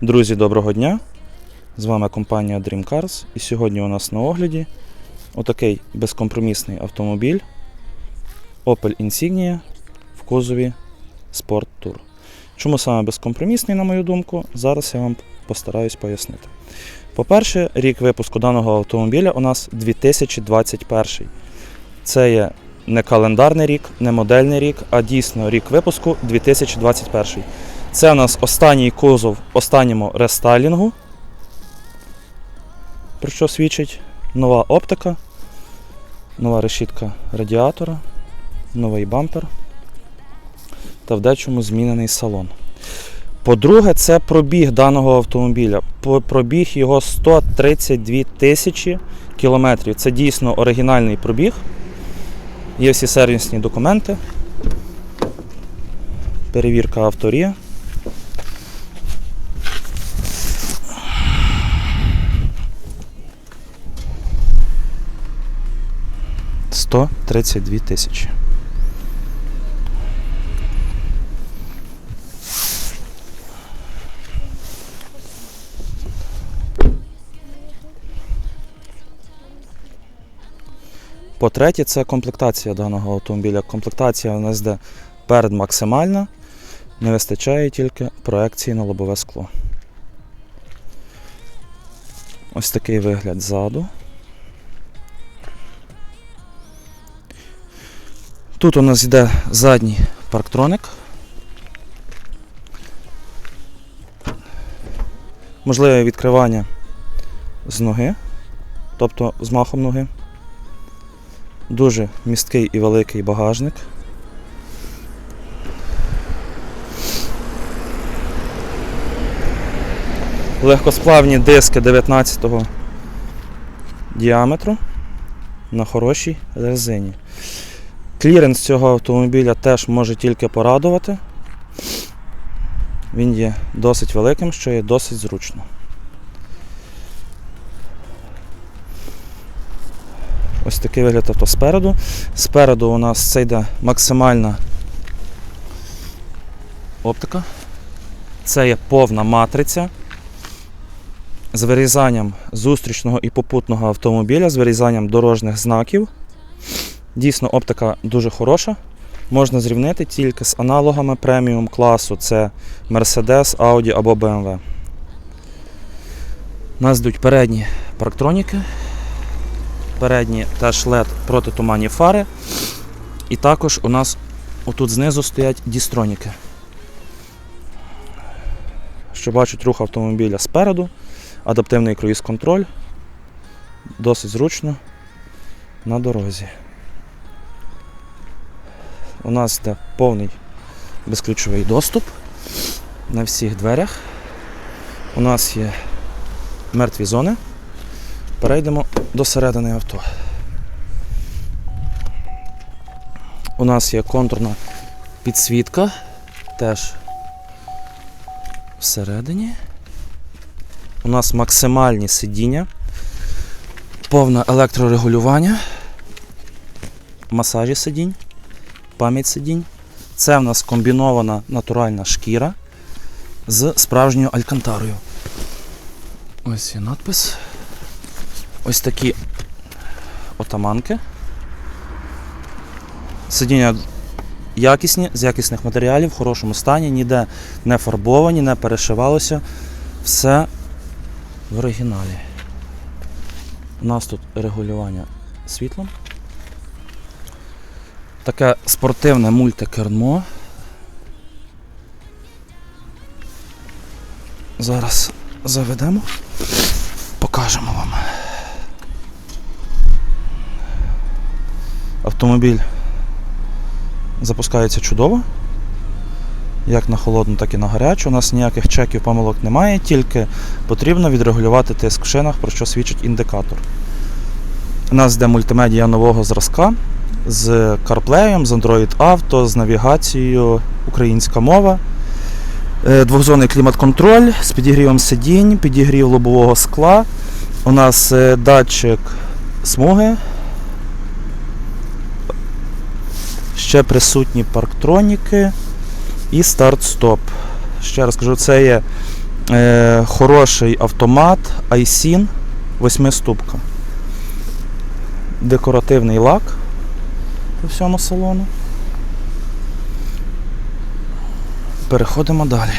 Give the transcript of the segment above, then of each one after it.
Друзі, доброго дня! З вами компанія Dream Cars. І сьогодні у нас на огляді отакий безкомпромісний автомобіль Opel Insignia в кузові Sport Tour. Чому саме безкомпромісний, на мою думку, зараз я вам постараюсь пояснити. По-перше, рік випуску даного автомобіля у нас 2021. Це є не календарний рік, не модельний рік, а дійсно рік випуску 2021. Це у нас останній козов в останньому рестайлінгу. Про що свідчить нова оптика, нова решітка радіатора, новий бампер та в дечому змінений салон. По-друге, це пробіг даного автомобіля. Пробіг його 132 тисячі кілометрів. Це дійсно оригінальний пробіг. Є всі сервісні документи, перевірка авторі. 132 тисячі. По-третє, це комплектація даного автомобіля. Комплектація у нас де перед максимальна, не вистачає тільки проекції на лобове скло. Ось такий вигляд ззаду. Тут у нас йде задній парктроник. Можливе відкривання з ноги, тобто з махом ноги. Дуже місткий і великий багажник. Легкосплавні диски 19 діаметру на хорошій резині. Кліренс цього автомобіля теж може тільки порадувати. Він є досить великим, що є досить зручно. Ось такий вигляд авто спереду. Спереду у нас це йде максимальна оптика. Це є повна матриця з вирізанням зустрічного і попутного автомобіля, з вирізанням дорожніх знаків. Дійсно, оптика дуже хороша. Можна зрівнити тільки з аналогами преміум класу. Це Mercedes, Audi або BMW. Нас йдуть передні парктроніки передні теж LED протитуманні фари. І також у нас отут знизу стоять дістроніки, що бачать рух автомобіля спереду, адаптивний круїз-контроль. Досить зручно на дорозі. У нас йде повний безключовий доступ на всіх дверях. У нас є мертві зони. Перейдемо до середини авто. У нас є контурна підсвітка, теж всередині. У нас максимальні сидіння, повне електрорегулювання, масажі сидінь, пам'ять сидінь. Це в нас комбінована натуральна шкіра з справжньою алькантарою. Ось є надпис. Ось такі отаманки. Сидіння якісні, з якісних матеріалів, в хорошому стані, ніде не фарбовані, не перешивалося. Все в оригіналі. У нас тут регулювання світлом. Таке спортивне мультикермо. Зараз заведемо, покажемо вам. Автомобіль запускається чудово. Як на холодну, так і на гарячу. У нас ніяких чеків помилок немає, тільки потрібно відрегулювати тиск в шинах, про що свідчить індикатор. У нас йде мультимедіа нового зразка з CarPlay, з Android Auto, з навігацією українська мова. Е, Двохзонний клімат-контроль з підігрівом сидінь, підігрів лобового скла. У нас е, датчик смуги. Ще присутні парктроніки і старт-стоп. Ще раз кажу, це є Е, хороший автомат Айсін 8 ступка. Декоративний лак по всьому салону. Переходимо далі.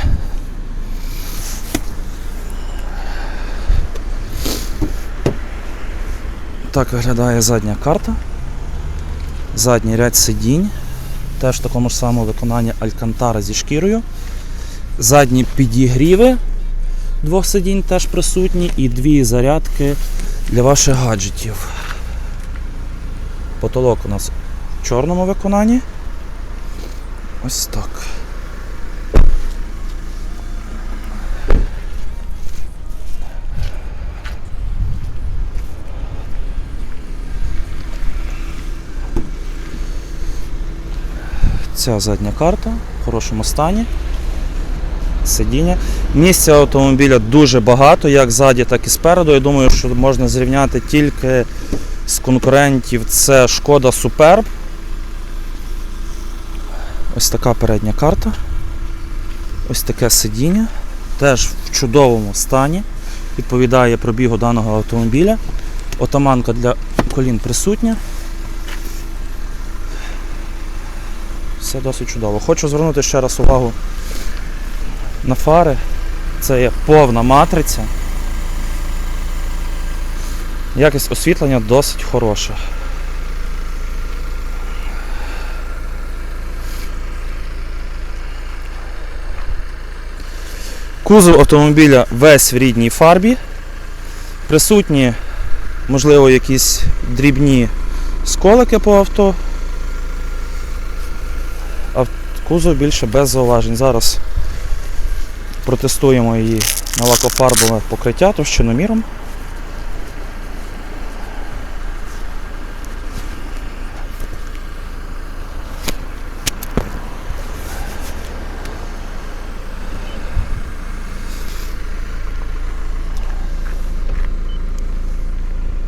Так виглядає задня карта. Задній ряд сидінь. Теж в такому ж самому виконанні Алькантара зі шкірою. Задні підігріви двох сидінь теж присутні і дві зарядки для ваших гаджетів. Потолок у нас чорному виконанні. Ось так. Ця задня карта в хорошому стані. Сидіння. Місця автомобіля дуже багато, як ззаді, так і спереду. Я думаю, що можна зрівняти тільки з конкурентів. Це шкода Superb. Ось така передня карта. Ось таке сидіння. Теж в чудовому стані. Відповідає пробігу даного автомобіля. Отаманка для колін присутня. Все досить чудово. Хочу звернути ще раз увагу на фари. Це є повна матриця. Якість освітлення досить хороша. Кузов автомобіля весь в рідній фарбі. Присутні, можливо, якісь дрібні сколики по авто. А кузов більше без зауважень. Зараз протестуємо її на лакофарбове покриття товщиноміром.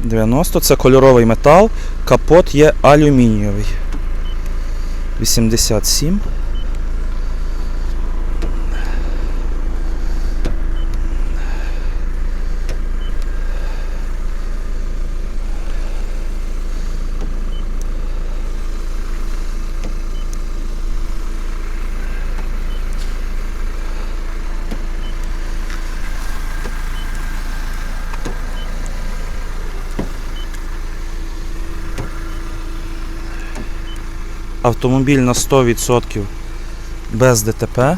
«90» це кольоровий метал, капот є алюмінієвий. 87. Автомобіль на 100% без ДТП.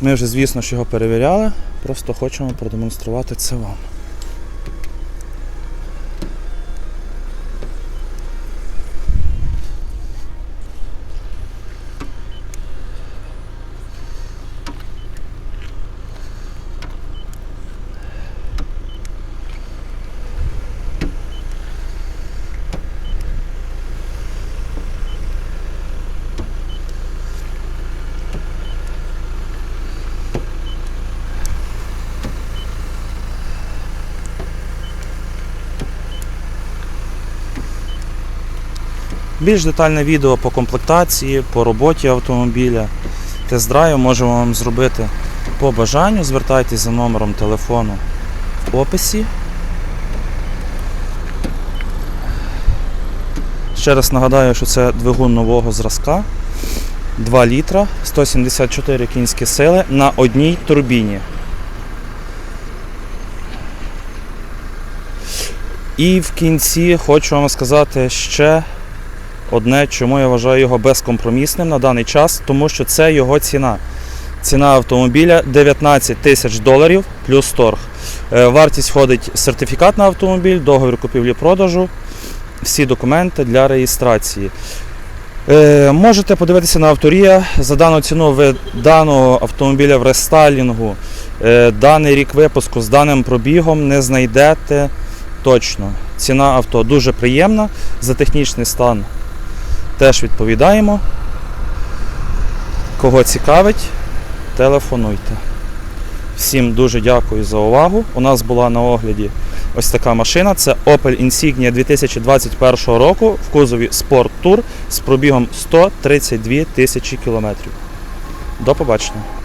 Ми вже, звісно, ж його перевіряли, просто хочемо продемонструвати це вам. Більш детальне відео по комплектації, по роботі автомобіля, тест-драйв можемо вам зробити по бажанню. Звертайтесь за номером телефону в описі. Ще раз нагадаю, що це двигун нового зразка. 2 літра, 174 кінські сили на одній турбіні. І в кінці хочу вам сказати ще одне, чому я вважаю його безкомпромісним на даний час, тому що це його ціна. Ціна автомобіля 19 тисяч доларів плюс торг. Е, Вартість входить сертифікат на автомобіль, договір купівлі-продажу, всі документи для реєстрації. Е, Можете подивитися на авторія. За дану ціну ви даного автомобіля в рестайлінгу, е, даний рік випуску з даним пробігом не знайдете точно. Ціна авто дуже приємна, за технічний стан теж відповідаємо. Кого цікавить, телефонуйте. Всім дуже дякую за увагу. У нас була на огляді ось така машина. Це Opel Insignia 2021 року в кузові Sport Tour з пробігом 132 тисячі кілометрів. До побачення.